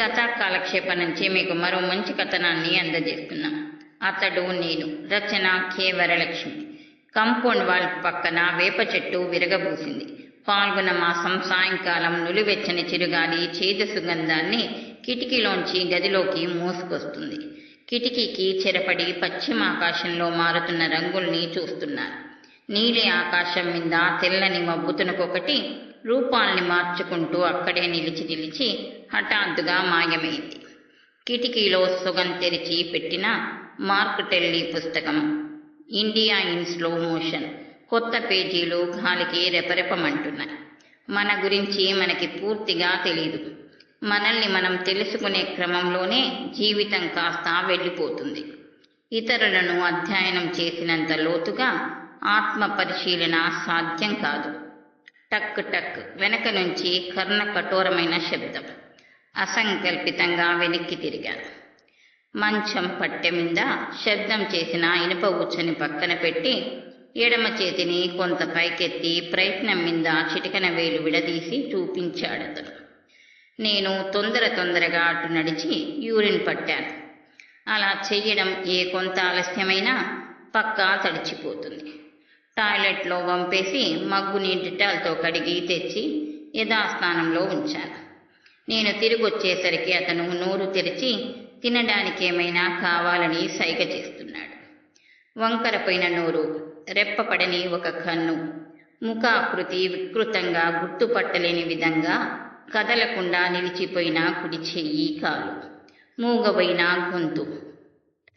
కథాకాలక్షేపం నుంచి మీకు మరో మంచి కథనాన్ని అందజేస్తున్నాం. అతడు నేను రచన కె వరలక్ష్మి. కంపౌండ్ వాల్ పక్కన వేప చెట్టు విరగబూసింది. పాల్గొన మాసం సాయంకాలం నులివెచ్చని చిరుగాలి చేదు సుగంధాన్ని కిటికీలోంచి గదిలోకి మోసుకొస్తుంది. కిటికీకి చెరపడి పశ్చిమ ఆకాశంలో మారుతున్న రంగుల్ని చూస్తున్నారు. నీలి ఆకాశం మీద తెల్లని మబ్బుతునకొకటి రూపాల్ని మార్చుకుంటూ అక్కడే నిలిచి నిలిచి హఠాత్తుగా మాయమైంది. కిటికీలో సుగం తెరిచి పెట్టిన మార్క్ టెల్లీ పుస్తకం ఇండియా ఇన్ స్లో మోషన్ కొత్త పేజీలు గాలికి రెపరెపమంటున్నాయి. మన గురించి మనకి పూర్తిగా తెలియదు మనల్ని మనం తెలుసుకునే క్రమంలోనే జీవితం కాస్త వెళ్ళిపోతుంది. ఇతరులను అధ్యయనం చేసినంత లోతుగా ఆత్మ పరిశీలన సాధ్యం కాదు. టక్ టక్ వెనక నుంచి కర్ణ కఠోరమైన శబ్దం. అసంకల్పితంగా వెనక్కి తిరిగాను మంచం పట్టె మీద శబ్దం చేసిన ఇనుప ఉచ్చని పక్కన పెట్టి ఎడమ చేతిని కొంత పైకెత్తి ప్రయత్నం మీద చిటికన వేలు విడదీసి చూపించాడతను నేను తొందర తొందరగా అటు నడిచి యూరిన్ పట్టాను. అలా చెయ్యడం ఏ కొంత ఆలస్యమైనా పక్కా తడిచిపోతుంది. టాయిలెట్లో వంపేసి మగ్గుని డిటాల్తో కడిగి తెచ్చి యథాస్థానంలో ఉంచాను. నేను తిరిగి వచ్చేసరికి అతను నోరు తెరిచి తినడానికి ఏమైనా కావాలని సైగ చేస్తున్నాడు. వంకరపోయిన నోరు రెప్పపడని ఒక కన్ను ముఖాకృతి వికృతంగా గుర్తుపట్టలేని విధంగా కదలకుండా నిలిచిపోయిన కుడి చెయ్యి కాలు మూగబోయిన గొంతు.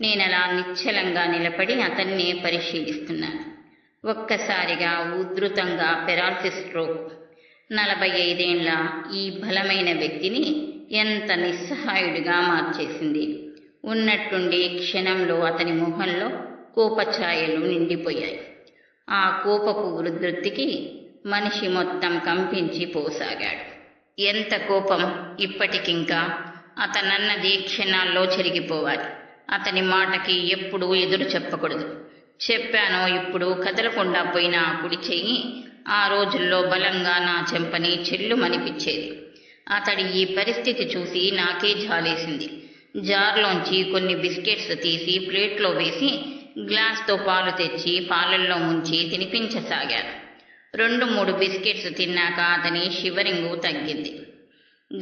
నేనలా నిశ్చలంగా నిలబడి అతన్నే పరిశీలిస్తున్నాను. ఒక్కసారిగా ఉధృతంగా పెరాలసిస్ స్ట్రోక్. నలభై ఐదేండ్ల ఈ బలమైన వ్యక్తిని ఎంత నిస్సహాయుడిగా మార్చేసింది. ఉన్నట్టుండి క్షణంలో అతని మొహంలో కోపఛాయలు నిండిపోయాయి. ఆ కోపపు వృద్ధృతికి మనిషి మొత్తం కంపించి పోసాగాడు. ఎంత కోపం ఇప్పటికింకా అతనన్నది క్షణాల్లో చెరిగిపోవాలి. అతని మాటకి ఎప్పుడూ ఎదురు చెప్పకూడదు. చెప్పానో ఇప్పుడు కదలకుండా పోయిన కుడి చెయ్యి. ఆ రోజుల్లో బలంగా నా చెంపని చెల్లుమనిపించేది. అతడి ఈ పరిస్థితి చూసి నాకే జాలేసింది. జార్లోంచి కొన్ని బిస్కెట్స్ తీసి ప్లేట్లో వేసి గ్లాస్తో పాలు తెచ్చి పాలల్లో ముంచి తినిపించసాగాను. రెండు మూడు బిస్కెట్స్ తిన్నాక అతని షివరింగు తగ్గింది.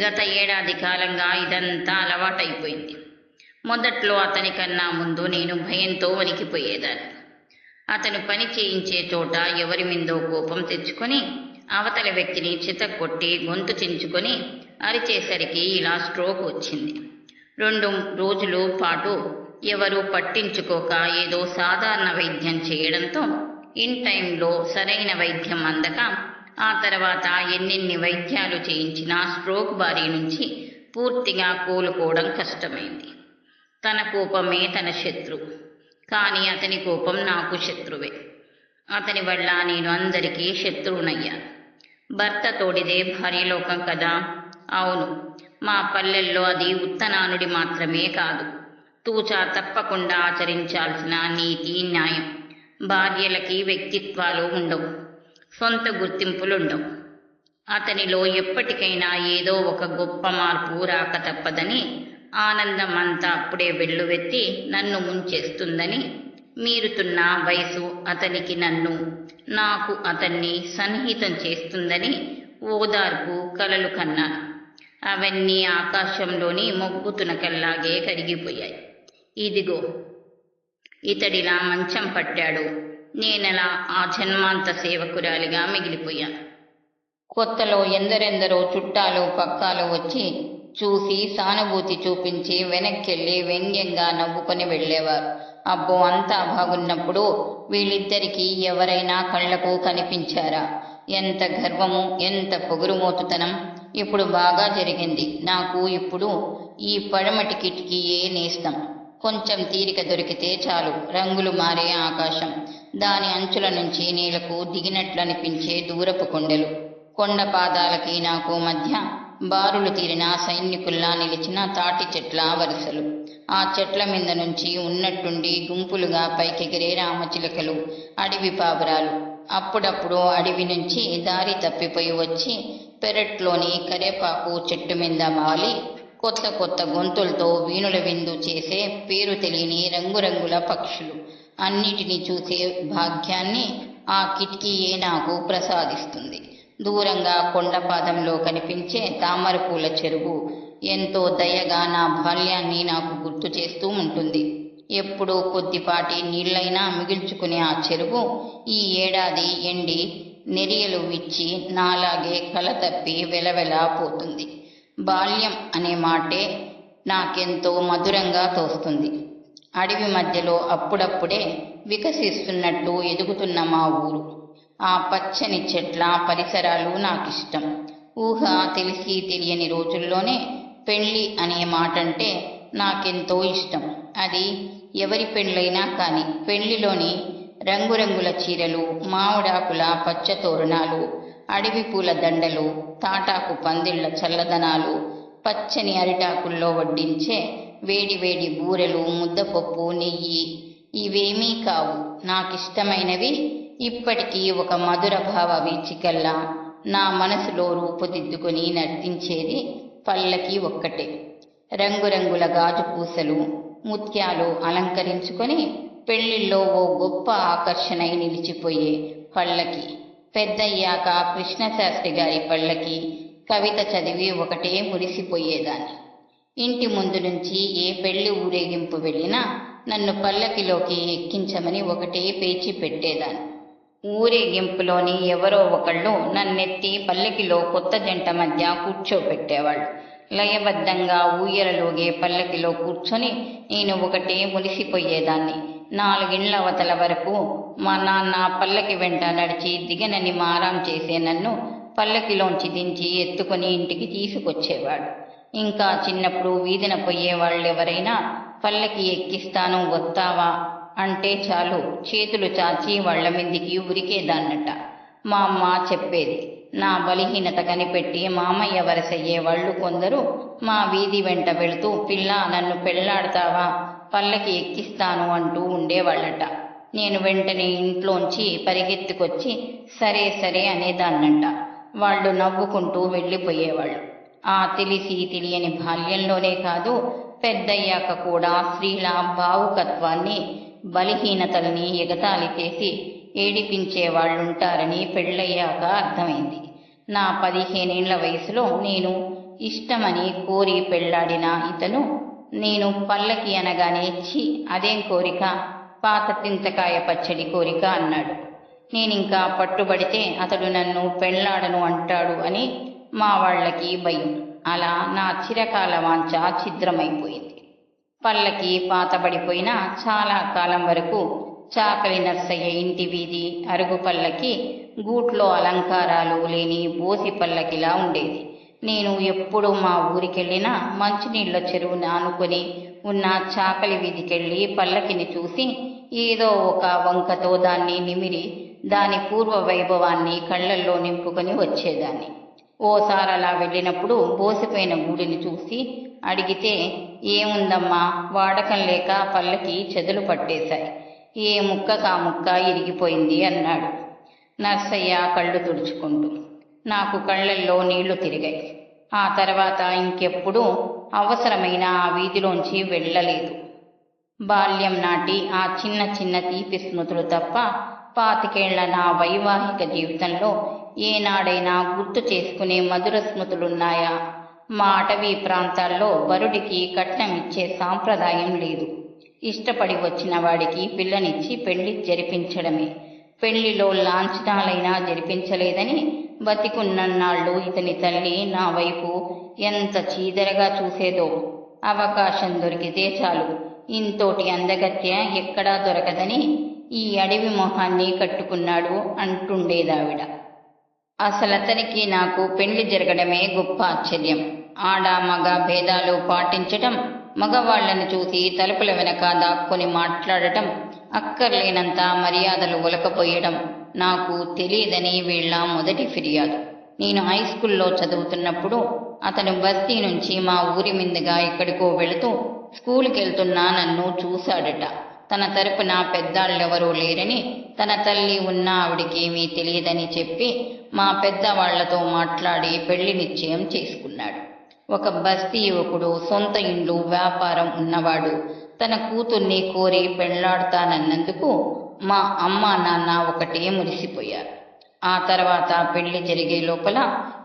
గత ఏడాది కాలంగా ఇదంతా అలవాటైపోయింది. మొదట్లో అతని కన్నా ముందు నేను భయంతో వణికిపోయేదాన్ని. అతను పని చేయించే చోట ఎవరి మీదో కోపం తెచ్చుకొని అవతల వ్యక్తిని చితక్కొట్టి గొంతు చించుకొని అరిచేసరికి ఇలా స్ట్రోక్ వచ్చింది. రెండు రోజులు పాటు ఎవరు పట్టించుకోక ఏదో సాధారణ వైద్యం చేయడంతో ఇన్ టైంలో సరైన వైద్యం అందక ఆ తర్వాత ఎన్నెన్ని వైద్యాలు చేయించినా స్ట్రోక్ బారి నుంచి పూర్తిగా కోలుకోవడం కష్టమైంది. తన కోపమే తన శత్రువు. కానీ అతని కోపం నాకు శత్రువే. అతని వల్ల నేను అందరికీ శత్రువునయ్యాను భర్త తోడిదే భార్యలోకం కదా. అవును మా పల్లెల్లో అది ఉత్తనానుడి మాత్రమే కాదు. తూచా తప్పకుండా ఆచరించాల్సిన నీతి న్యాయం భార్యలకి వ్యక్తిత్వాలు ఉండవు. సొంత గుర్తింపులుండవు. అతనిలో ఎప్పటికైనా ఏదో ఒక గొప్ప మార్పు రాక తప్పదని ఆనందం అంతా అప్పుడే వెల్లువెత్తి నన్ను ముంచేస్తుందని మీరుతున్న వయసు అతనికి నన్ను నాకు అతన్ని సన్నిహితం చేస్తుందని ఓదార్పు కలలు కన్నాను. అవన్నీ ఆకాశంలోని మొగ్గుతునకల్లాగే కరిగిపోయాయి. ఇదిగో ఇతడిలా మంచం పట్టాడు. నేనలా ఆ జన్మాంత సేవకురాలిగా మిగిలిపోయాను. కొత్తలో ఎందరెందరో చుట్టాలు పక్కాలు వచ్చి చూసి సానుభూతి చూపించి వెనక్కెళ్ళి వ్యంగ్యంగా నవ్వుకొని వెళ్ళేవారు. అబ్బో అంతా బాగున్నప్పుడు వీళ్ళిద్దరికీ ఎవరైనా కళ్ళకు కనిపించారా? ఎంత గర్వము ఎంత పొగురుమోతుతనం. ఇప్పుడు బాగా జరిగింది. నాకు ఇప్పుడు ఈ పడమటి కిటికీయే నేస్తం. కొంచెం తీరిక దొరికితే చాలు. రంగులు మారే ఆకాశం. దాని అంచుల నుంచి నీళ్ళకు దిగినట్లనిపించే దూరపు కొండలు. కొండ పాదాలకి నాకు మధ్య బారులు తీరిన సైనికుల్లా నిలిచిన తాటి చెట్ల వరుసలు. ఆ చెట్ల మీద నుంచి ఉన్నట్టుండి గుంపులుగా పైకెగిరే రామచిలుకలు అడవి పావురాలు. అప్పుడప్పుడు అడవి నుంచి దారి తప్పిపోయి వచ్చి పెరట్లోని కరేపాకు చెట్టు మీద వాలి కొత్త కొత్త గొంతులతో వీణుల విందు చేసే పేరు తెలియని రంగురంగుల పక్షులు. అన్నిటినీ చూసే భాగ్యాన్ని ఆ కిటికీయే నాకు ప్రసాదిస్తుంది. దూరంగా కొండపాదంలో కనిపించే తామరపూల చెరువు. ఎంతో దయగా నా బాల్యాన్ని నాకు గుర్తు చేస్తూ ఉంటుంది. ఎప్పుడూ కొద్దిపాటి నీళ్ళైనా మిగిల్చుకునే ఆ చెరువు ఈ ఏడాది ఎండి నెరియలు విచ్చి నాలాగే కల తప్పి వెలవెలా పోతుంది. బాల్యం అనే మాటే నాకెంతో మధురంగా తోస్తుంది. అడవి మధ్యలో అప్పుడప్పుడే వికసిస్తున్నట్టు ఎదుగుతున్న మా ఊరు. ఆ పచ్చని చెట్ల పరిసరాలు నాకిష్టం. ఊహ తెలిసి తెలియని రోజుల్లోనే పెళ్ళి అనే మాటంటే నాకెంతో ఇష్టం. అది ఎవరి పెళ్ళైనా కానీ పెళ్ళిలోని రంగురంగుల చీరలు మామిడాకుల పచ్చ తోరణాలు అడవి పూల దండలు తాటాకు పందిళ్ళ చల్లదనాలు పచ్చని అరిటాకుల్లో వడ్డించే వేడి వేడి బూరెలు ముద్దపప్పు నెయ్యి ఇవేమీ కావు. నాకిష్టమైనవి ఇప్పటికీ ఒక మధుర భావ వీచికల్లా నా మనసులో రూపుదిద్దుకుని నర్తించేది పల్లకి ఒక్కటే. రంగురంగుల గాజు పూసలు ముత్యాలు అలంకరించుకొని పెళ్ళిల్లో ఓ గొప్ప ఆకర్షణై నిలిచిపోయే పల్లకి. పెద్దయ్యాక కృష్ణశాస్త్రి గారి పల్లకి కవిత చదివి ఒకటే మురిసిపోయేదాన్ని. ఇంటి ముందు నుంచి ఏ పెళ్ళి ఊరేగింపు వెళ్ళినా నన్ను పల్లకిలోకి ఎక్కించమని ఒకటే పేచి పెట్టేదాన్ని. ఊరేగింపులోని ఎవరో ఒకళ్ళు నన్నెత్తి పల్లకిలో కొత్త జంట మధ్య కూర్చోపెట్టేవాళ్ళు. లయబద్ధంగా ఊయలలోగే పల్లకిలో కూర్చొని నేను ఒకటే మునిసిపోయేదాన్ని నాలుగిండ్ల అవతల వరకు మా నాన్న పల్లకి వెంట నడిచి దిగనని మారాం చేసే నన్ను పల్లకిలోంచి దించి ఎత్తుకొని ఇంటికి తీసుకొచ్చేవాడు. ఇంకా చిన్నప్పుడు వీధిన పోయే వాళ్ళెవరైనా పల్లకి ఎక్కిస్తాను వస్తావా? అంటే చాలు. చేతులు చాచి వాళ్ళ మీదికి ఉరికేదాన్నట. మా అమ్మ చెప్పేది. నా బలహీనత కనిపెట్టి మామయ్య వరసయ్యే వాళ్ళు కొందరు మా వీధి వెంట వెళుతూ పిల్ల నన్ను పెళ్ళాడతావా? పల్లకి ఎక్కిస్తాను అంటూ ఉండేవాళ్ళట. నేను వెంటనే ఇంట్లోంచి పరిగెత్తుకొచ్చి సరే సరే అనేదాన్నంట. వాళ్ళు నవ్వుకుంటూ వెళ్ళిపోయేవాళ్ళు. ఆ తెలిసి తెలియని బాల్యంలోనే కాదు పెద్దయ్యాక కూడా స్త్రీల భావుకత్వాన్ని బలహీనతల్ని ఎగతాళి చేసి ఏడిపించే వాళ్ళుంటారని పెళ్ళయ్యాక అర్థమైంది. నా పదిహేనేళ్ళ వయసులో నేను ఇష్టమని కోరి పెళ్ళాడిన ఇతను నేను పల్లకి అనగానే ఇచ్చి అదేం కోరిక? పాత చింతకాయ పచ్చడి కోరిక అన్నాడు. నేనింకా పట్టుబడితే అతడు నన్ను పెళ్ళాడను అంటాడు అని మా వాళ్ళకి భయం. అలా నా చిరకాల వాంఛ ఛిద్రమైపోయింది. పల్లకి పాతబడిపోయినా చాలా కాలం వరకు చాకలి నర్సయ్య ఇంటి వీధి అరుగు పల్లకి గూట్లో అలంకారాలు లేని బోసి పల్లకిలా ఉండేది. నేను ఎప్పుడు మా ఊరికెళ్ళినా మంచినీళ్ళ చెరువును ఆనుకొని ఉన్న చాకలి వీధికెళ్ళి పల్లకిని చూసి ఏదో ఒక వంకతో దాన్ని నిమిరి దాని పూర్వ వైభవాన్ని కళ్ళల్లో నింపుకొని వచ్చేదాన్ని. ఓసారి అలా వెళ్ళినప్పుడు బోసిపోయిన గూడిని చూసి అడిగితే ఏముందమ్మా వాడకం లేక పల్లకి చెదలు పట్టేశాయి. ఏ ముక్క కా ముక్క ఇరిగిపోయింది అన్నాడు. నర్సయ్య కళ్ళు తుడుచుకుంటూ నాకు కళ్ళల్లో నీళ్ళు తిరిగాయి. ఆ తర్వాత ఇంకెప్పుడూ అవసరమైన ఆ వీధిలోంచి వెళ్ళలేదు. బాల్యం నాటి ఆ చిన్న చిన్న తీపి స్మృతులు తప్ప పాతికేళ్ళ నా వైవాహిక జీవితంలో ఏనాడైనా గుర్తు చేసుకునే మధుర స్మృతులున్నాయా? మా అటవీ ప్రాంతాల్లో వరుడికి కట్నం ఇచ్చే సాంప్రదాయం లేదు. ఇష్టపడి వచ్చిన వాడికి పిల్లనిచ్చి పెళ్ళి జరిపించడమే. పెళ్ళిలో లాంఛనాలైనా జరిపించలేదని బతికున్నన్నాళ్ళు ఇతని తల్లి నా వైపు ఎంత చీదరగా చూసేదో. అవకాశం దొరికితే చాలు. ఇంతోటి అందగత్య ఎక్కడా దొరకదని ఈ అడవి మొహాన్ని కట్టుకున్నాడు అంటుండేదావిడ. అసలతనికి నాకు పెళ్ళి జరగడమే గొప్ప ఆశ్చర్యం. ఆడ మగ భేదాలు పాటించటం మగవాళ్ళను చూసి తలుపుల వెనక దాక్కుని మాట్లాడటం అక్కర్లేనంత మర్యాదలు ఒలకపోయడం నాకు తెలియదని వీళ్ళ మొదటి ఫిర్యాదు. నేను హై స్కూల్లో చదువుతున్నప్పుడు అతను బస్తీ నుంచి మా ఊరి మీదుగా ఎక్కడికో వెళుతూ స్కూల్కి వెళ్తున్నా నన్ను చూశాడట. తన తరపున పెద్దాళ్ళెవరూ లేరని తన తల్లి ఉన్న ఆవిడికేమీ తెలియదని చెప్పి మా పెద్దవాళ్ళతో మాట్లాడి పెళ్ళి నిశ్చయం చేసుకున్నాడు. ఒక బస్తీ యువకుడు సొంత ఇండ్లు వ్యాపారం ఉన్నవాడు. తన కూతుర్ని కోరి పెళ్ళాడుతానన్నందుకు మా అమ్మ నాన్న ఒకటే మురిసిపోయారు. ఆ తర్వాత పెళ్ళి జరిగే లోపల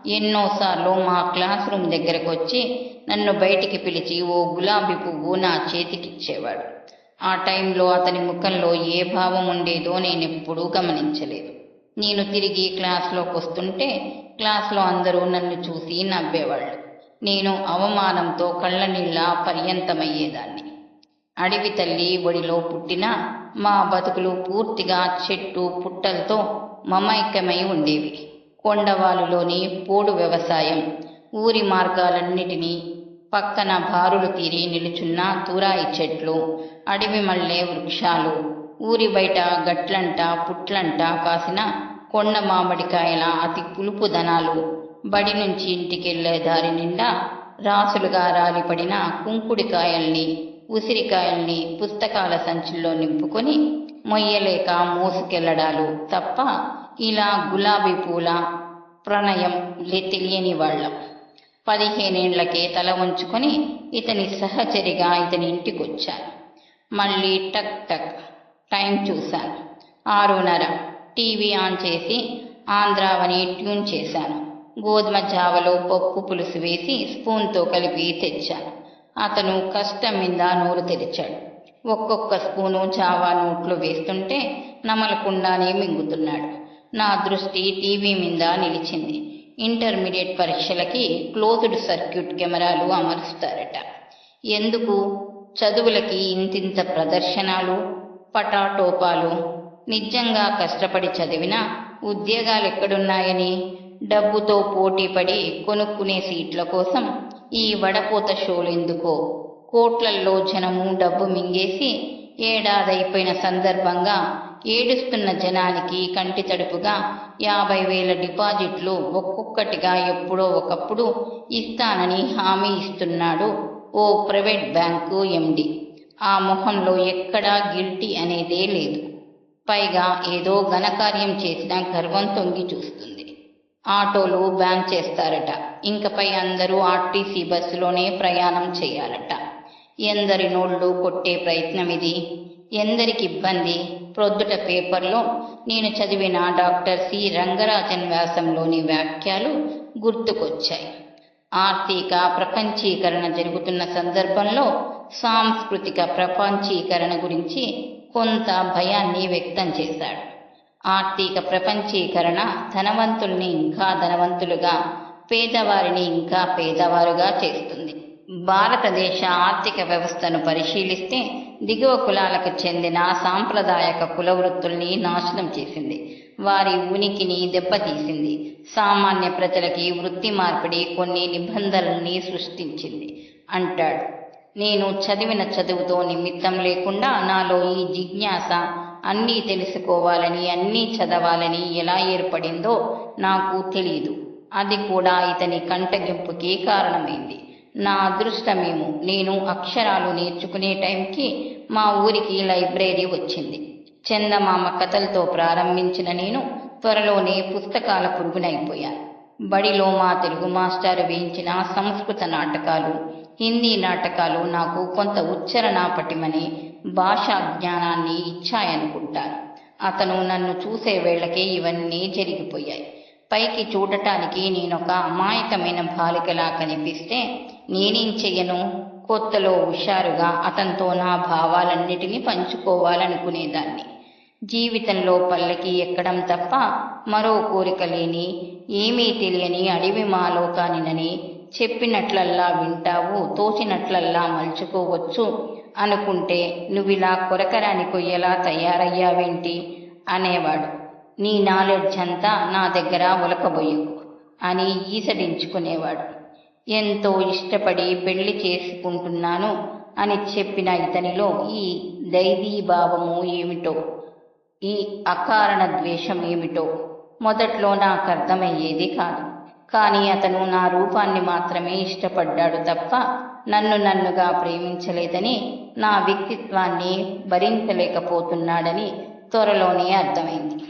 ఎన్నోసార్లు మా క్లాస్ రూమ్ దగ్గరకు వచ్చి నన్ను బయటికి పిలిచి ఓ గులాబీ పువ్వు నా చేతికిచ్చేవాడు. ఆ టైంలో అతని ముఖంలో ఏ భావం ఉండేదో నేనెప్పుడూ గమనించలేదు. నేను తిరిగి క్లాస్లోకి వస్తుంటే క్లాస్లో అందరూ నన్ను చూసి నవ్వేవాళ్ళు. నేను అవమానంతో కళ్ళనీళ్ళ పర్యంతమయ్యేదాన్ని. అడవి తల్లి ఒడిలో పుట్టిన మా బతుకులు పూర్తిగా చెట్టు పుట్టలతో మమైక్యమై ఉండేవి. కొండవాలులోని పోడు వ్యవసాయం ఊరి మార్గాలన్నిటినీ పక్కన బారులు తీరి నిలుచున్న తురాయి చెట్లు అడవి మల్లె వృక్షాలు ఊరి బయట గట్లంట పుట్లంట కాసిన కొండ మామిడికాయల అతి పులుపు దనాలు బడి నుంచి ఇంటికెళ్ళే దారి నిండా రాసులుగా రాలిపడిన కుంకుడికాయల్ని ఉసిరికాయల్ని పుస్తకాల సంచుల్లో నింపుకొని మొయ్యలేక మోసుకెళ్ళడాలు తప్ప ఇలా గులాబీ పూల ప్రణయం తెలియని వాళ్ళం. పదిహేనేండ్లకే తల ఉంచుకొని ఇతని సహచరిగా ఇతని ఇంటికొచ్చాను. మళ్ళీ టక్ టక్ టైం చూశాను. ఆరున్నర. టీవీ ఆన్ చేసి ఆంధ్రావని ట్యూన్ చేశాను. గోధుమ జావలో పప్పు పులుసు వేసి స్పూన్తో కలిపి తెచ్చాను. అతను కష్టం మీద నోరు తెరిచాడు. ఒక్కొక్క స్పూను జావా నోట్లో వేస్తుంటే నమలకుండానే మింగుతున్నాడు. నా దృష్టి టీవీ మీద నిలిచింది. ఇంటర్మీడియట్ పరీక్షలకి క్లోజ్డ్ సర్క్యూట్ కెమెరాలు అమరుస్తారట. ఎందుకు? చదువులకి ఇంతింత ప్రదర్శనలు పటాటోపాలు నిజంగా కష్టపడి చదివినా ఉద్యోగాలు ఎక్కడున్నాయని డబ్బుతో పోటీపడి కొనుక్కునే సీట్ల కోసం ఈ వడపోత షోలు ఎందుకో? కోట్లల్లో జనము డబ్బు మింగేసి ఏడాదైపోయిన సందర్భంగా ఏడుస్తున్న జనానికి కంటి తడుపుగా యాభై వేల డిపాజిట్లు ఒక్కొక్కటిగా ఎప్పుడో ఒకప్పుడు ఇస్తానని హామీ ఇస్తున్నాడు ఓ ప్రైవేట్ బ్యాంకు ఎండి. ఆ మొహంలో ఎక్కడా గిల్టీ అనేదే లేదు. పైగా ఏదో ఘనకార్యం చేసిన గర్వం తొంగి చూస్తుంది. ఆటోలు బ్యాన్ చేస్తారట. ఇంకపై అందరూ ఆర్టీసీ బస్సులోనే ప్రయాణం చేయాలట. ఎందరి నోళ్ళు కొట్టే ప్రయత్నం ఇది ఎందరికి ఇబ్బంది? ప్రొద్దుట పేపర్లో నేను చదివిన డాక్టర్ సి. రంగరాజన్ వ్యాసంలోని వ్యాఖ్యలు గుర్తుకొచ్చాయి. ఆర్థిక ప్రపంచీకరణ జరుగుతున్న సందర్భంలో సాంస్కృతిక ప్రపంచీకరణ గురించి కొంత భయాన్ని వ్యక్తం చేశాడు. ఆర్థిక ప్రపంచీకరణ ధనవంతుల్ని ఇంకా ధనవంతులుగా పేదవారిని ఇంకా పేదవారుగా చేస్తుంది. భారతదేశ ఆర్థిక వ్యవస్థను పరిశీలిస్తే దిగువ కులాలకు చెందిన సాంప్రదాయక కుల వృత్తుల్ని నాశనం చేసింది. వారి ఉనికిని దెబ్బతీసింది. సామాన్య ప్రజలకి వృత్తి మార్పిడి కొన్ని నిబంధనల్ని సృష్టించింది. అంటాడు నేను చదివిన చదువుతో నిమిత్తం లేకుండా నాలో ఈ జిజ్ఞాస అన్నీ తెలుసుకోవాలని అన్నీ చదవాలని ఎలా ఏర్పడిందో నాకు తెలియదు అది కూడా ఇతని కంటగింపుకి కారణమైంది. నా అదృష్టమేమో. నేను అక్షరాలు నేర్చుకునే టైంకి మా ఊరికి లైబ్రరీ వచ్చింది. చందమామ కథలతో ప్రారంభించిన నేను త్వరలోనే పుస్తకాల పురుగునైపోయాను. బడిలో మా తెలుగు మాస్టారు వేయించిన సంస్కృత నాటకాలు హిందీ నాటకాలు నాకు కొంత ఉచ్చరణ పటిమని భాషా జ్ఞానాన్ని ఇచ్చాయనుకుంటాను అతను నన్ను చూసే వేళకే ఇవన్నీ జరిగిపోయాయి. పైకి చూడటానికి నేనొక అమాయకమైన బాలికలా కనిపిస్తే నేనేం చెయ్యను? కొత్తలో హుషారుగా అతనితో నా భావాలన్నిటినీ పంచుకోవాలనుకునేదాన్ని. జీవితంలో పల్లకి ఎక్కడం తప్ప మరో కోరిక లేని ఏమీ తెలియని అడవి మాలోకానినని చెప్పినట్లల్లా వింటావు తోచినట్లల్లా మలుచుకోవచ్చు అనుకుంటే నువ్విలా కొరకరాని కొయ్యలా తయారయ్యావేంటి? అనేవాడు. నీ నాలెడ్జ్ అంతా నా దగ్గర ఒలకబోయకు అని ఈసడించుకునేవాడు. ఎంతో ఇష్టపడి పెళ్ళి చేసుకుంటున్నాను అని చెప్పిన ఇతనిలో ఈ దైవీభావము ఏమిటో ఈ అకారణ ద్వేషం ఏమిటో మొదట్లో నాకు అర్థమయ్యేది కాదు. కానీ అతను నా రూపాన్ని మాత్రమే ఇష్టపడ్డాడు తప్ప నన్ను నన్నుగా ప్రేమించలేదని నా వ్యక్తిత్వాన్ని భరించలేకపోతున్నాడని త్వరలోనే అర్థమైంది.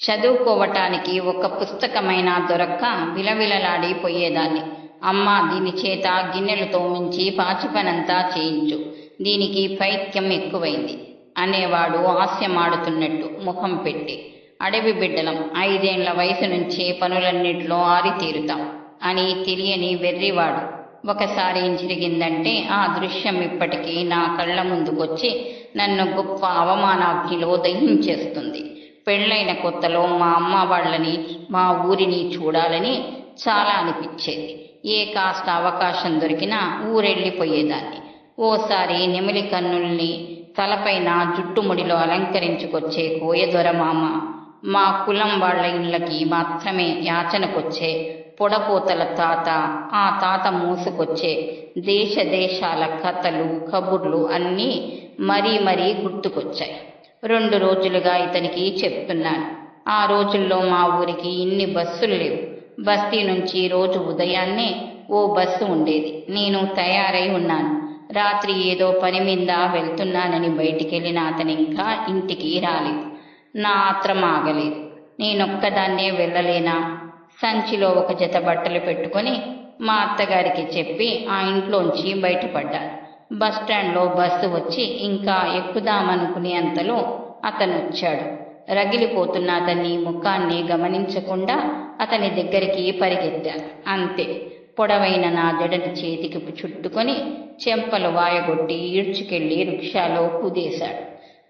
చదువుకోవటానికి ఒక పుస్తకమైనా దొరక్క విలవిలలాడిపోయేదాన్ని. అమ్మ దీని చేత గిన్నెలు తోమించి పాచిపనంతా చేయించు. దీనికి పైత్యం ఎక్కువైంది. అనేవాడు హాస్యమాడుతున్నట్టు ముఖం పెట్టి అడవి బిడ్డలం ఐదేండ్ల వయసు నుంచే పనులన్నిట్లో ఆరితీరుతాం అని తెలియని వెర్రివాడు. ఒకసారి ఏం జరిగిందంటే ఆ దృశ్యం ఇప్పటికీ నా కళ్ళ ముందుకొచ్చి నన్ను గొప్ప అవమానాగ్నిలో దహించేస్తుంది. పెళ్ళైన కొత్తలో మా అమ్మ వాళ్ళని మా ఊరిని చూడాలని చాలా అనిపించేది. ఏ కాస్త అవకాశం దొరికినా ఊరెళ్ళిపోయేదాన్ని. ఓసారి నెమిలి కన్నుల్ని తలపైన జుట్టుముడిలో అలంకరించుకొచ్చే కోయదొర మామ మా కులం వాళ్ళ ఇళ్ళకి మాత్రమే యాచనకొచ్చే పొడపోతల తాత ఆ తాత మూసుకొచ్చే దేశ దేశాల కథలు కబుర్లు అన్నీ మరీ మరీ గుర్తుకొచ్చాయి. రెండు రోజులుగా ఇతనికి చెప్తున్నాను. ఆ రోజుల్లో మా ఊరికి ఇన్ని బస్సులు లేవు. బస్తీ నుంచి రోజు ఉదయాన్నే ఓ బస్సు ఉండేది. నేను తయారై ఉన్నాను. రాత్రి ఏదో పని మీద వెళ్తున్నానని బయటికెళ్ళిన అతను ఇంకా ఇంటికి రాలేదు. నా ఆత్రం ఆగలేదు. నేనొక్కదాన్నే వెళ్ళలేనా? సంచిలో ఒక జత బట్టలు పెట్టుకొని మా అత్తగారికి చెప్పి ఆ ఇంట్లోంచి బయటపడ్డాను బస్ స్టాండ్లో బస్సు వచ్చి ఇంకా ఎక్కుదామనుకునే అంతలో అతను వచ్చాడు రగిలిపోతున్న అతని ముఖాన్ని గమనించకుండా అతని దగ్గరికి పరిగెత్తా అంతే. పొడవైన నా జడని చేతికి చుట్టుకొని చెంపలు వాయగొట్టి ఈడ్చుకెళ్ళి రిక్షాలో కుదేశాడు.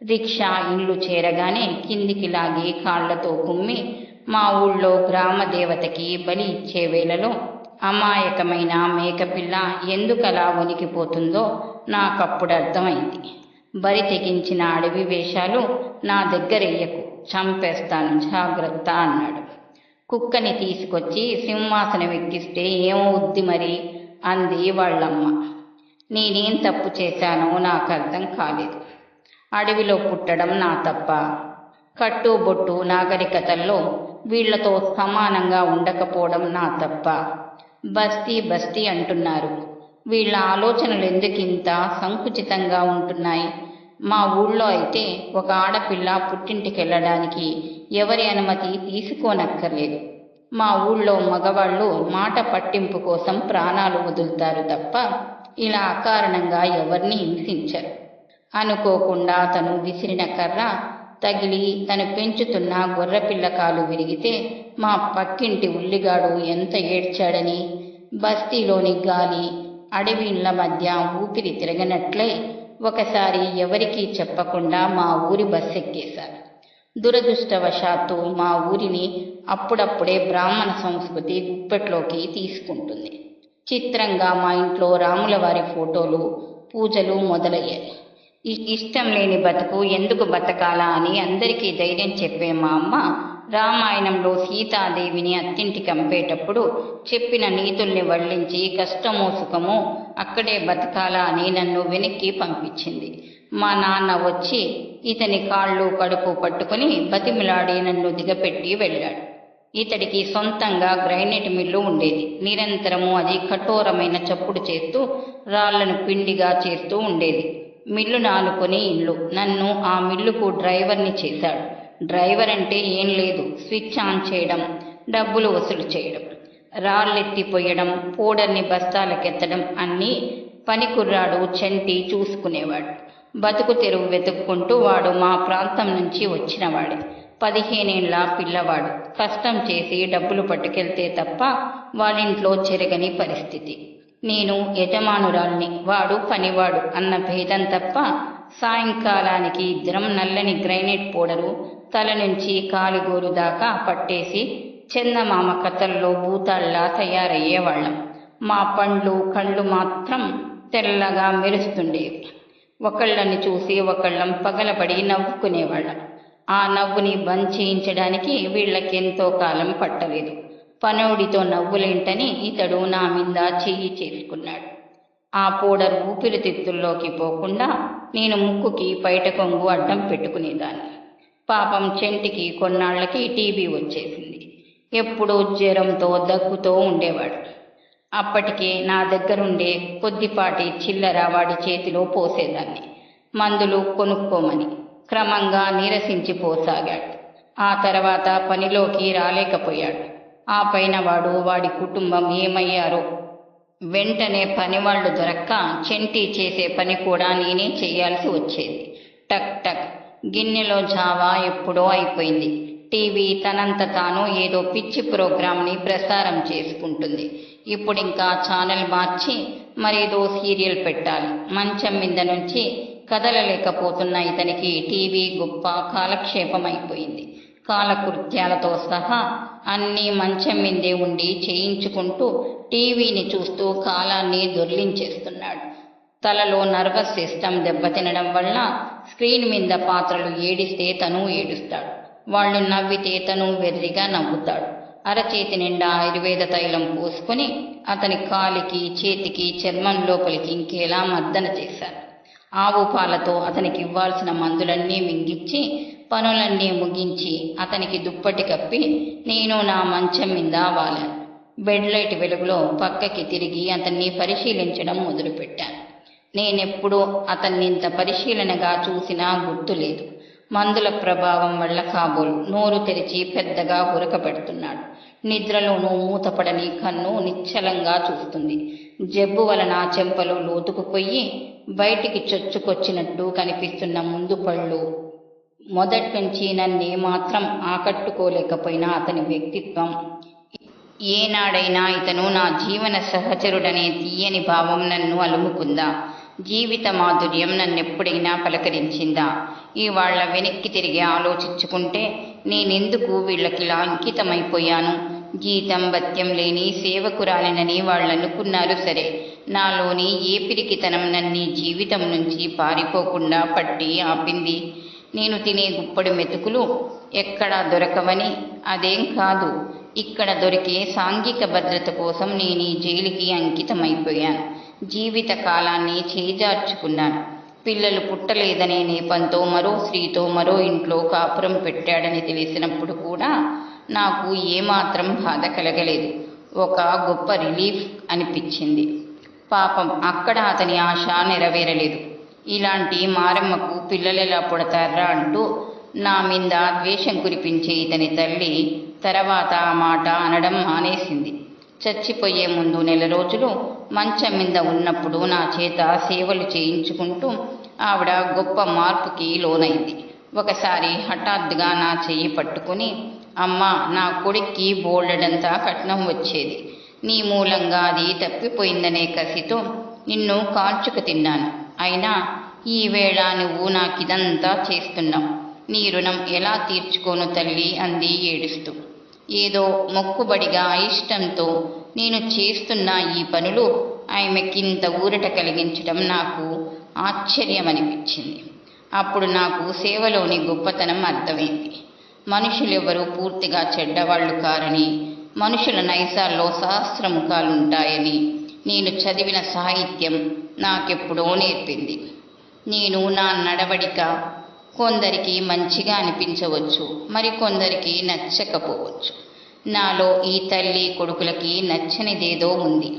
రిక్షా ఇల్లు చేరగానే కిందికి లాగి కాళ్ళతో కుమ్మి మా ఊళ్ళో గ్రామ దేవతకి బలి ఇచ్చే వేళలో అమాయకమైన మేకపిల్ల ఎందుకలా వణికిపోతుందో నాకప్పుడు అర్థమైంది. బరి తెగించిన అడవి వేషాలు నా దగ్గరెయ్యకు. చంపేస్తాను జాగ్రత్త అన్నాడు. కుక్కని తీసుకొచ్చి సింహాసనం ఎక్కిస్తే ఏమవుద్ది మరి అంది వాళ్ళమ్మ. నేనేం తప్పు చేశానో నాకు అర్థం కాలేదు. అడవిలో పుట్టడం నా తప్ప. కట్టు బొట్టు నాగరికతల్లో వీళ్ళతో సమానంగా ఉండకపోవడం నా తప్ప. బస్తీ బస్తీ అంటున్నారు. వీళ్ళ ఆలోచనలు ఎందుకింత సంకుచితంగా ఉంటున్నాయి? మా ఊళ్ళో అయితే ఒక ఆడపిల్ల పుట్టింటికి వెళ్ళడానికి ఎవరి అనుమతి తీసుకోనక్కర్లేదు. మా ఊళ్ళో మగవాళ్ళు మాట పట్టింపు కోసం ప్రాణాలు వదులుతారు తప్ప ఇలా అకారణంగా ఎవరిని హింసించరు. అనుకోకుండా తను విసిరిన కర్ర తగిలి తను పెంచుతున్న గొర్రెపిల్ల కాలు విరిగితే మా పక్కింటి ఉల్లిగాడు ఎంత ఏడ్చాడని బస్తీలోని గాలి అడవిళ్ళ మధ్య ఊపిరి తిరగనట్లే ఒకసారి ఎవరికీ చెప్పకుండా మా ఊరి బస్ ఎక్కేశారు దురదృష్టవశాత్తు మా ఊరిని అప్పుడప్పుడే బ్రాహ్మణ సంస్కృతి గుప్పెట్లోకి తీసుకుంటుంది. చిత్రంగా మా ఇంట్లో రాముల వారి ఫోటోలు పూజలు మొదలయ్యాయి. ఇష్టం లేని బతుకు ఎందుకు బతకాలా అని అందరికీ ధైర్యం చెప్పే మా అమ్మ రామాయణంలో సీతాదేవిని అత్తింటి కంపేటప్పుడు చెప్పిన నీతుల్ని వల్లించి కష్టమో సుఖమో అక్కడే బతకాలా అని నన్ను వెనక్కి పంపించింది. మా నాన్న వచ్చి ఇతని కాళ్ళు కడుపు పట్టుకుని బతిమిలాడి నన్ను దిగపెట్టి వెళ్ళాడు. ఇతడికి సొంతంగా గ్రైనేట్ మిల్లు ఉండేది. నిరంతరము అది కఠోరమైన చప్పుడు చేస్తూ రాళ్ళను పిండిగా చేస్తూ ఉండేది. మిల్లు నానుకొని ఇల్లు నన్ను ఆ మిల్లుకు డ్రైవర్ని చేశాడు. డ్రైవర్ అంటే ఏం లేదు. స్విచ్ ఆన్ చేయడం డబ్బులు వసూలు చేయడం రాళ్ళెత్తిపోయడం పౌడర్ని బస్తాలకెత్తడం అన్నీ పని కుర్రాడు చంటి చూసుకునేవాడు. బతుకు తెరువు వెతుక్కుంటూ వాడు మా ప్రాంతం నుంచి వచ్చినవాడే. పదిహేనేళ్ళ పిల్లవాడు. కష్టం చేసి డబ్బులు పట్టుకెళ్తే తప్ప వాళ్ళింట్లో చెరగని పరిస్థితి. నేను యజమానురాల్ని వాడు పనివాడు అన్న భేదం తప్ప సాయంకాలానికి ఇద్దరం నల్లని గ్రైనేట్ పౌడరు తల నుంచి కాలిగోరు దాకా పట్టేసి చందమామ కథల్లో భూతాల్లా తయారయ్యేవాళ్ళం. మా పండ్లు కళ్ళు మాత్రం తెల్లగా మెరుస్తుండేవి. ఒకళ్ళని చూసి ఒకళ్ళం పగలబడి నవ్వుకునేవాళ్ళం. ఆ నవ్వుని బంద్ చేయించడానికి వీళ్ళకెంతో కాలం పట్టలేదు. పనోడితో నవ్వులేంటని ఇతడు నా మీద చెయ్యి చేసుకున్నాడు ఆ పూడరు ఊపిరితిత్తుల్లోకి పోకుండా నేను ముక్కుకి బయట కొంగు అడ్డం పెట్టుకునేదాన్ని. పాపం చెంటికి కొన్నాళ్ళకి టీబీ వచ్చేసింది. ఎప్పుడూ జ్వరంతో దగ్గుతో ఉండేవాడు. అప్పటికే నా దగ్గరుండే కొద్దిపాటి చిల్లర వాడి చేతిలో పోసేదాన్ని. మందులు కొనుక్కోమని క్రమంగా నీరసించిపోసాగాడు. ఆ తర్వాత పనిలోకి రాలేకపోయాడు. ఆ పైన వాడు వాడి కుటుంబం ఏమయ్యారో వెంటనే పనివాళ్ళు దొరక్క చెంటి చేసే పని కూడా నేనే చేయాల్సి వచ్చేది. టక్ టక్ గిన్నెలో జావా ఎప్పుడో అయిపోయింది. టీవీ తనంత తాను ఏదో పిచ్చి ప్రోగ్రామ్ని ప్రసారం చేసుకుంటుంది. ఇప్పుడు ఇంకా ఛానల్ మార్చి మరేదో సీరియల్ పెట్టాలి. మంచం మీద నుంచి కదలలేకపోతున్న ఇతనికి టీవీ గొప్ప కాలక్షేపం అయిపోయింది కాలకృత్యాలతో సహా అన్నీ మంచం మీదే ఉండి చేయించుకుంటూ టీవీని చూస్తూ కాలాన్ని దొర్లించేస్తున్నాడు. తలలో నర్వస్ సిస్టమ్ దెబ్బతినడం వల్ల స్క్రీన్ మీద పాత్రలు ఏడిస్తే తను ఏడుస్తాడు. వాళ్ళు నవ్వితే తను వెర్రిగా నవ్వుతాడు. అరచేతి నిండా ఆయుర్వేద తైలం పోసుకొని అతని కాలికి చేతికి చర్మం లోపలికి ఇంకేలా మర్దన చేశారు. ఆవు పాలతో అతనికి ఇవ్వాల్సిన మందులన్నీ మింగిచ్చి పనులన్నీ ముగించి అతనికి దుప్పటి కప్పి నేను నా మంచం మీద వాలాను. బెడ్ లైట్ వెలుగులో పక్కకి తిరిగి అతన్ని పరిశీలించడం మొదలుపెట్టాను. నేనెప్పుడూ అతన్ని ఇంత పరిశీలనగా చూసినా గుర్తులేదు మందుల ప్రభావం వల్ల కాబోలు నోరు తెరిచి పెద్దగా ఉరకబెడుతున్నాడు. నిద్రలోనూ మూతపడని కన్ను నిశ్చలంగా చూస్తుంది. జబ్బు వలన చెంపలు లోతుకుపోయి బయటికి చొచ్చుకొచ్చినట్టు కనిపిస్తున్న ముందు పళ్ళు మొదటి నుంచి నన్నే మాత్రం ఆకట్టుకోలేకపోయిన అతని వ్యక్తిత్వం. ఏనాడైనా ఇతను నా జీవన సహచరుడనే తీయని భావం నన్ను అలుముకుందా? జీవిత మాధుర్యం నన్నెప్పుడైనా పలకరించిందా? ఇవాళ్ళ వెనక్కి తిరిగి ఆలోచించుకుంటే నేనెందుకు వీళ్ళకిలా అంకితమైపోయాను? జీతం భత్యం లేని సేవకురాలినని వాళ్ళనుకున్నారు సరే. నాలోని ఏ పిరికితనం నన్ని జీవితం నుంచి పారిపోకుండా పట్టి ఆపింది. నేను తినే గుప్పడి మెతుకులు ఎక్కడా దొరకవని అదేం కాదు. ఇక్కడ దొరికే సాంఘిక భద్రత కోసం నేను ఈ జైలుకి అంకితమైపోయాను. జీవిత కాలాన్ని చేజార్చుకున్నాను. పిల్లలు పుట్టలేదనే నేపంతో మరో స్త్రీతో మరో ఇంట్లో కాపురం పెట్టాడని తెలిసినప్పుడు కూడా నాకు ఏమాత్రం బాధ కలగలేదు. ఒక గొప్ప రిలీఫ్ అనిపించింది. పాపం అక్కడ అతని ఆశ నెరవేరలేదు. ఇలాంటి మారమ్మకు పిల్లలెలా పుడతారా అంటూ నా మీద ద్వేషం కురిపించే ఇతని తల్లి తర్వాత ఆ మాట అనడం మానేసింది. చచ్చిపోయే ముందు నెల రోజులు మంచం మీద ఉన్నప్పుడు నా చేత సేవలు చేయించుకుంటూ ఆవిడ గొప్ప మార్పుకి లోనైంది. ఒకసారి హఠాత్తుగా నా చెయ్యి పట్టుకుని అమ్మా నా కొడుక్కి బోల్డడంతా కట్నం వచ్చేది. నీ మూలంగా అది తప్పిపోయిందనే కసితో నిన్ను కాల్చుకు తిన్నాను. అయినా ఈ వేళ నువ్వు నాకిదంతా చేస్తున్నావు. నీ రుణం ఎలా తీర్చుకోను తల్లి అంది ఏడుస్తూ. ఏదో మొక్కుబడిగా ఇష్టంతో నేను చేస్తున్న ఈ పనులు ఆమెకింత ఊరట కలిగించడం నాకు ఆశ్చర్యమనిపించింది. అప్పుడు నాకు సేవలోని గొప్పతనం అర్థమైంది. మనుషులెవరూ పూర్తిగా చెడ్డవాళ్ళు కారని మనుషుల నైజాల్లో సహస్రముఖాలుంటాయని నేను చదివిన సాహిత్యం నాకెప్పుడో నేర్పింది. నేను నా నడవడిక కొందరికి మంచిగా అనిపించవచ్చు మరి కొందరికి నచ్చకపోవచ్చు. నాలో ఈ తల్లి కొడుకులకి నచ్చనిదేదో ఉంది.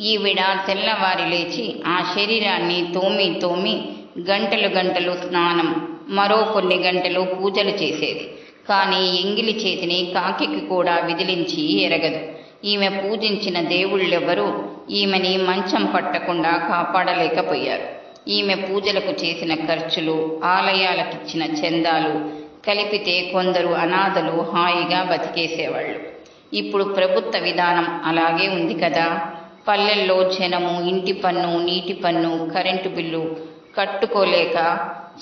ఈవిడ తెల్లవారి లేచి ఆ శరీరాన్ని తోమి తోమి గంటలు గంటలు స్నానం మరో కొన్ని గంటలు పూజలు చేసేది. కానీ ఎంగిలి చేతిని కాకికి కూడా విదిలించి ఎరగదు. ఈమె పూజించిన దేవుళ్ళెవ్వరూ ఈమెని మంచం పట్టకుండా కాపాడలేకపోయారు. ఈమె పూజలకు చేసిన ఖర్చులు ఆలయాలకిచ్చిన చందాలు కలిపితే కొందరు అనాథలు హాయిగా బతికేసేవాళ్ళు. ఇప్పుడు ప్రభుత్వ విధానం అలాగే ఉంది కదా. పల్లెల్లో జనము ఇంటి పన్ను నీటి పన్ను కరెంటు బిల్లు కట్టుకోలేక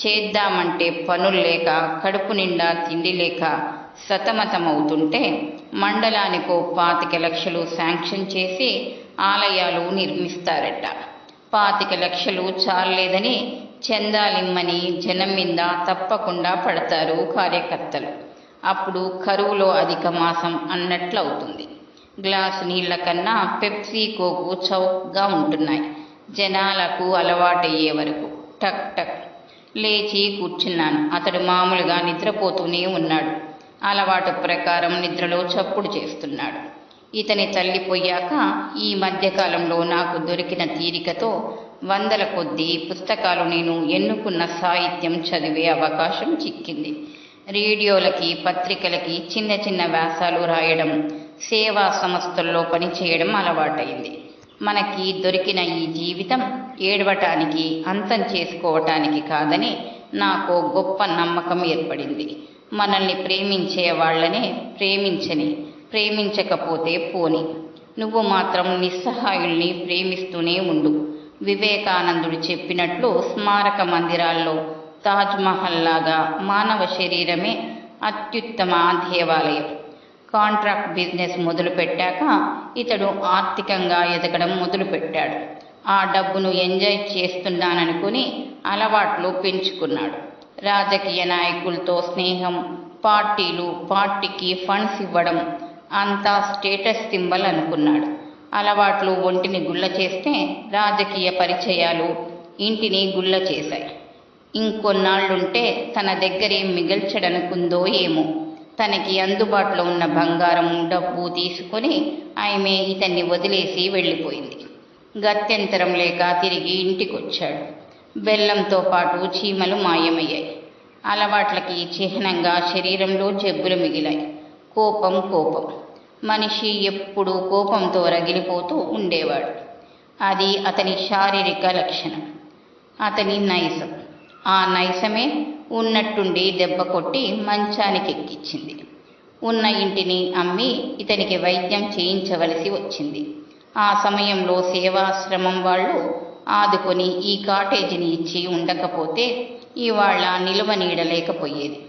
చేద్దామంటే పనులు లేక కడుపు నిండా తిండి లేక సతమతమవుతుంటే మండలానికో పాతిక లక్షలు శాంక్షన్ చేసి ఆలయాలు నిర్మిస్తారట. పాతిక లక్షలు చాలలేదని చందాలిమ్మని జనం మీద తప్పకుండా పడతారు కార్యకర్తలు. అప్పుడు కరువులో అధిక మాసం అన్నట్లు అవుతుంది గ్లాసు నీళ్ళ కన్నా పెప్సీ కోకు చౌక్గా ఉంటున్నాయి. జనాలకు అలవాటయ్యే వరకు. టక్ టక్. లేచి కూర్చున్నాను. అతడు మామూలుగా నిద్రపోతూనే ఉన్నాడు. అలవాటు ప్రకారం నిద్రలో చప్పుడు చేస్తున్నాడు. ఇతని తల్లి పోయాక ఈ మధ్యకాలంలో నాకు దొరికిన తీరికతో వందల కొద్దీ పుస్తకాలు నేను ఎన్నుకున్న సాహిత్యం చదివే అవకాశం చిక్కింది. రేడియోలకి పత్రికలకి చిన్న చిన్న వ్యాసాలు రాయడం సేవా సంస్థల్లో పనిచేయడం అలవాటైంది. మనకి దొరికిన ఈ జీవితం ఏడవటానికి అంతం చేసుకోవటానికి కాదని నాకు గొప్ప నమ్మకం ఏర్పడింది. మనల్ని ప్రేమించే వాళ్ళనే ప్రేమించని ప్రేమించకపోతే పోని. నువ్వు మాత్రం నిస్సహాయుల్ని ప్రేమిస్తూనే ఉండు. వివేకానందుడు చెప్పినట్లు స్మారక మందిరాల్లో తాజ్ లాగా మానవ శరీరమే అత్యుత్తమ దేవాలయం. కాంట్రాక్ట్ బిజినెస్ మొదలుపెట్టాక ఇతడు ఆర్థికంగా ఎదగడం మొదలుపెట్టాడు. ఆ డబ్బును ఎంజాయ్ చేస్తున్నాననుకుని అలవాట్లు పెంచుకున్నాడు. రాజకీయ నాయకులతో స్నేహం పార్టీలు పార్టీకి ఫండ్స్ ఇవ్వడం అంతా స్టేటస్ సింబల్ అనుకున్నాడు. అలవాట్లు ఒంటిని గుల్ల చేస్తే రాజకీయ పరిచయాలు ఇంటిని గుల్ల చేశాయి. ఇంకొన్నాళ్ళుంటే తన దగ్గరేం మిగల్చడనుకుందో ఏమో. తనకి అందుబాటులో ఉన్న బంగారం డబ్బు తీసుకొని ఆమె ఇతన్ని వదిలేసి వెళ్ళిపోయింది. గత్యంతరం లేక తిరిగి ఇంటికొచ్చాడు. బెల్లంతో పాటు చీమలు మాయమయ్యాయి. అలవాట్లకి చిహ్నంగా శరీరంలో జబ్బులు మిగిలాయి. కోపం కోపం. మనిషి ఎప్పుడూ కోపంతో రగిలిపోతూ ఉండేవాడు. అది అతని శారీరక లక్షణం. అతని నైసం ఆ నైసమే ఉన్నట్టుండి దెబ్బ కొట్టి మంచానికి ఎక్కించింది. ఉన్న ఇంటిని అమ్మి ఇతనికి వైద్యం చేయించవలసి వచ్చింది. ఆ సమయంలో సేవాశ్రమం వాళ్ళు ఆదుకొని ఈ కాటేజీని ఇచ్చి ఉండకపోతే ఇవాళ నిలువ నీడలేకపోయేది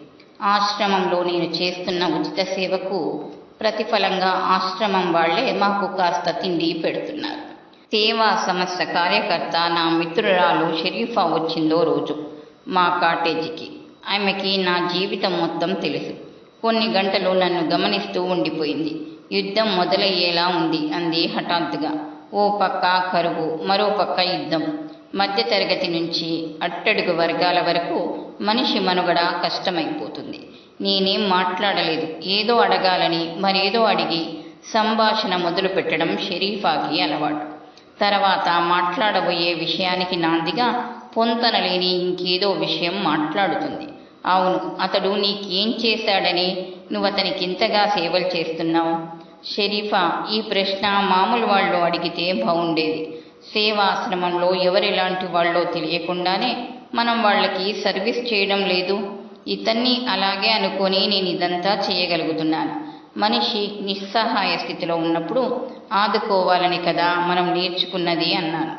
ఆశ్రమంలో నేను చేస్తున్న ఉచిత సేవకు ప్రతిఫలంగా ఆశ్రమం వాళ్ళే మాకు కాస్త తిండి పెడుతున్నారు. సేవా సంస్థ కార్యకర్త నా మిత్రురాలు షరీఫా వచ్చిందో రోజు మా కాటేజీకి. ఆమెకి నా జీవితం మొత్తం తెలుసు. కొన్ని గంటలు నన్ను గమనిస్తూ ఉండిపోయింది. యుద్ధం మొదలయ్యేలా ఉంది అంది హఠాత్తుగా. ఓ పక్క కరువు మరో పక్క యుద్ధం. మధ్యతరగతి నుంచి అట్టడుగు వర్గాల వరకు మనిషి మనుగడ కష్టమైపోతుంది. నేనేం మాట్లాడలేదు. ఏదో అడగాలని మరేదో అడిగి సంభాషణ మొదలు పెట్టడం షరీఫాకి అలవాటు. తర్వాత మాట్లాడబోయే విషయానికి నాందిగా పొంతనలేని ఇంకేదో విషయం మాట్లాడుతుంది. అవును అతడు నీకేం చేశాడని నువ్వు అతనికి ఇంతగా సేవలు చేస్తున్నావు? షరీఫా ఈ ప్రశ్న మామూలు వాళ్ళు అడిగితే బాగుండేది సేవాశ్రమంలో ఎవరెలాంటి వాళ్ళో తెలియకుండానే మనం వాళ్ళకి సర్వీస్ చేయడం లేదు. ఇతన్ని అలాగే అనుకొని నేను ఇదంతా చేయగలుగుతున్నాను. మనిషి నిస్సహాయ స్థితిలో ఉన్నప్పుడు ఆదుకోవాలని కదా మనం నేర్చుకున్నది అన్నాను.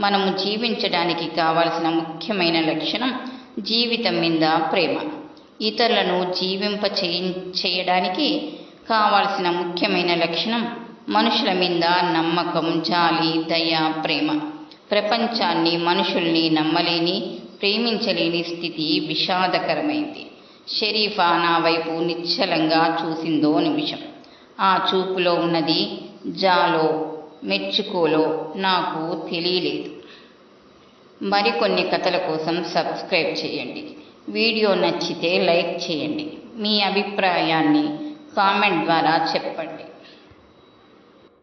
మనము జీవించడానికి కావలసిన ముఖ్యమైన లక్షణం జీవితం మీద ప్రేమ. ఇతరులను జీవింప చేయడానికి కావాల్సిన ముఖ్యమైన లక్షణం మనుషుల మీద నమ్మకం జాలి దయ ప్రేమ. ప్రపంచాన్ని మనుషుల్ని నమ్మలేని ప్రేమించలేని స్థితి విషాదకరమైంది. షరీఫా నా వైపు నిశ్చలంగా చూసిందో నిమిషం. ఆ చూపులో ఉన్నది జాలో మెచ్చుకోలో నాకు తెలియలేదు. మరికొన్ని కథల కోసం సబ్స్క్రైబ్ చేయండి. వీడియో నచ్చితే లైక్ చేయండి. మీ అభిప్రాయాన్ని కామెంట్ ద్వారా చెప్పండి.